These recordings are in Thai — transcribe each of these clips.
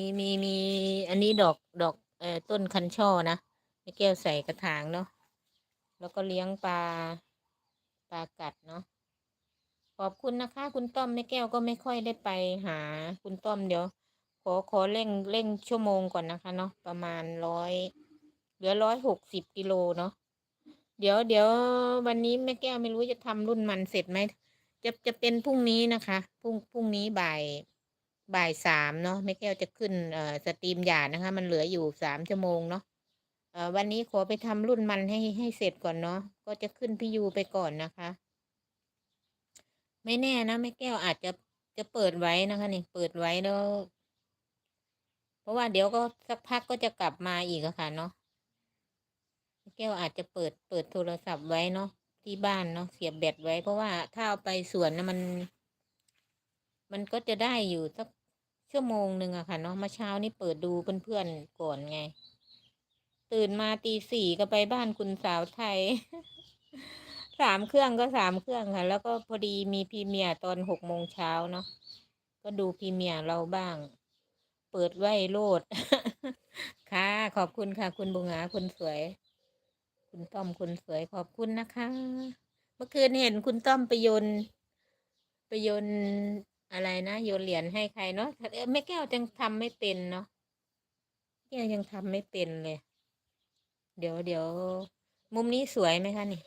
มีมีมีอันนี้ดอกดอกเอ่อต้นคันช่อนะแม่แก้วใส่กระถางเนาะแล้วก็เลี้ยงปลาปลากัดเนาะขอบคุณนะคะ คุณต้อมแม่แก้วก็ไม่ค่อยได้ไปหา คุณต้อมเดี๋ยว ขอขอเร่งเร่งชั่วโมงก่อนนะคะเนาะประมาณร้อยเหลือร้อยหกสิบกิโลเนาะเดี๋ยวเดี๋ยววันนี้แม่แก้วไม่รู้จะทำรุ่นมันเสร็จไหมจะจะเป็นพรุ่งนี้นะคะพรุ่งพรุ่งนี้บ่าย บ่ายสามเนาะแม่แก้วจะขึ้นเอ่อสตรีมหยาดนะคะ มันเหลืออยู่สามชั่วโมงเนาะเอ่อวันนี้ขอไปทำรุ่นมันให้ให้เสร็จก่อนเนาะก็จะขึ้นพี่ยูไปก่อนนะคะ ไม่แน่นะแม่แก้วอาจจะจะเปิดไว้นะคะนี่เปิดไว้แล้วเพราะว่าเดี๋ยวก็สักพักก็จะกลับมาอีกอะค่ะเนาะแม่แก้วอาจจะเปิดเปิดโทรศัพท์ไว้เนาะที่บ้านเนาะเสียบแบตไว้ เพราะว่าถ้าเอาไปสวนนะมัน มันก็จะได้อยู่สัก ชั่วโมงหนึ่งอะค่ะเนาะมื่อเช้านี่เปิดดูเพื่อนๆก่อนไง ตื่นมาตีสี่ก็ไปบ้านคุณสาวไทยสามเครื่องก็สามเครื่องค่ะ แล้วก็พอดีมีพรีเมียตอนหกโมงเช้าเนาะก็ดูพรีเมียเราบ้าง เปิดไว้โลด ค่ะ ขอบคุณค่ะ คุณบุงหาคุณสวย คุณต้อมคุณสวยขอบคุณนะคะ เมื่อคืนเห็นคุณต้อมไปโยนไปโยน อะไรนะโยนเหรียญให้ใครเนาะแม่แก้วยังทำไม่เป็นเนาะแก้วยังทำไม่เป็นเลย เดี๋ยวเดี๋ยวมุมนี้สวยไหมคะนี่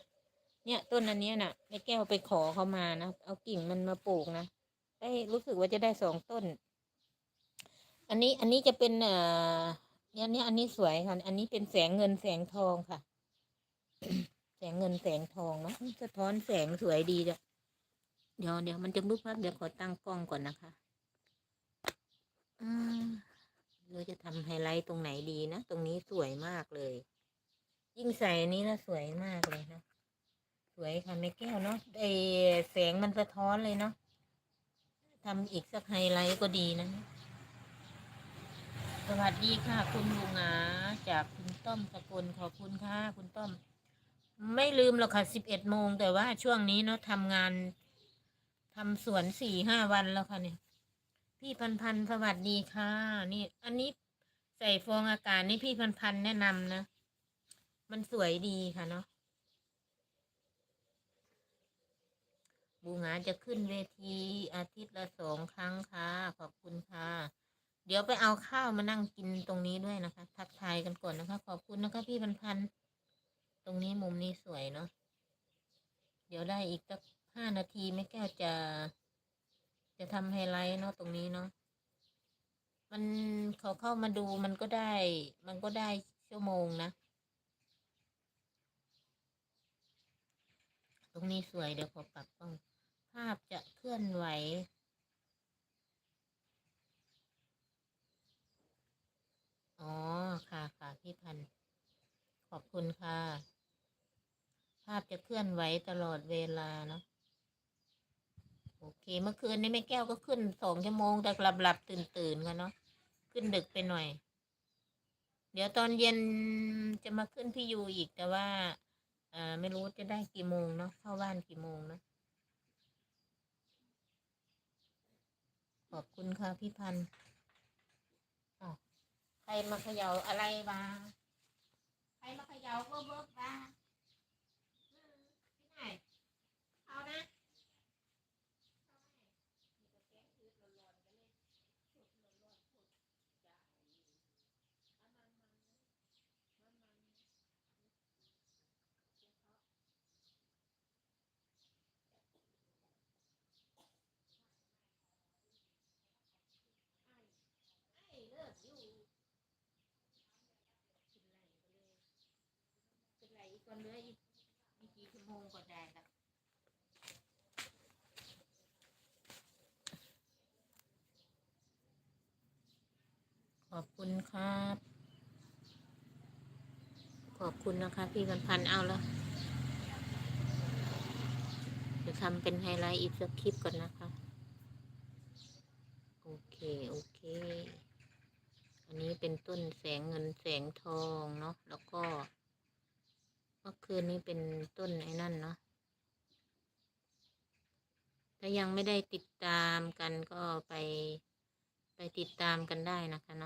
เนี่ยต้นอันนี้ยน่ะแม่แก้วไปขอเขามานะเอากิ่งมันมาปลูกนะได้รู้สึกว่าจะได้สองต้น อันนี้อันนี้จะเป็นเอ่อเนี่ยเนี่ยอันนี้สวยค่ะ อันนี้เป็นแสงเงินแสงทองค่ะ แสงเงินแสงทองเนาะสะท้อนแสงสวยดีจ้ะ เดี๋ยวเดี๋ยวมันจะมุบพับเดี๋ยวขอตั้งกล้องก่อนนะคะเราจะทำไฮไลท์ตรงไหนดีนะ ตรงนี้สวยมากเลย ยิ่งใส่อันนี้นะสวยมากเลยนะ สวยค่ะแม่แก้วเนาะไอแสงมันสะท้อนเลยเนาะทำอีกสักไฮไลท์ก็ดีนะ สวัสดีค่ะ คุณลุงอาจากคุณต้อมสกลขอบคุณค่ะ คุณต้อม ไม่ลืมหรอกค่ะสิบเอ็ดโมงแต่ว่าช่วงนี้เนาะทำงาน ทำสวนสี่ห้าวันแล้วค่ะเนี่ย พี่พันพันสวัสดีค่ะ นี่ อันนี้ใส่ฟองอากาศนี่พี่พันพันแนะนำนะ มันสวยดีค่ะเนาะบูงาจะขึ้นเวทีอาทิตย์ละสองครั้งค่ะ ขอบคุณค่ะ เดี๋ยวไปเอาข้าวมานั่งกินตรงนี้ด้วยนะคะ ทักทายกันก่อนนะคะ ขอบคุณนะคะ พี่พันพัน ตรงนี้มุมนี้สวยเนาะ เดี๋ยวได้อีกสัก ห้านาทีแม่แก้วจะ จะทำไฮไลท์เนาะตรงนี้เนาะมันเขาเข้ามาดูมันก็ได้ มันก็ได้ชั่วโมงนะ ตรงนี้สวยเดี๋ยวขอปรับกล้องภาพจะเคลื่อนไหวอ๋อ ค่ะค่ะพี่พัน ขอบคุณค่ะ ภาพจะเคลื่อนไหวตลอดเวลาเนาะ โอเค เมื่อคืนนี้แม่แก้วก็ขึ้นสองชั่วโมงแต่หลับหลับตื่นตื่นๆกันเนาะขึ้นดึกไปหน่อย เดี๋ยวตอนเย็นจะมาขึ้นพี่ยูอีกแต่ว่าเอ่อไม่รู้จะได้กี่โมงเนาะเข้าบ้านกี่โมงเนาะขอบคุณค่ะพี่พันธ์ใครมาเขย่าอะไรบ้างใครมาเขย่าเบิบเบิบบ้างอืมที่ไหนเอานะ เป็นไรอี กคนเหลืออีกอีกกี่ชั่วโมงก็ได้ละขอบคุณครับ ขอบคุณนะคะ พี่พันพันเอาแล้วจะทำเป็นไฮไลท์อีกสักคลิปก่อนนะคะ โอเค โอเค อันนี้เป็นต้นแสงเงินแสงทองเนาะแล้วก็ เมื่อคืนนี้เป็นต้นไอ้นั่นเนาะถ้ายังไม่ได้ติดตามกันก็ไปไปติดตามกันได้นะคะเนาะ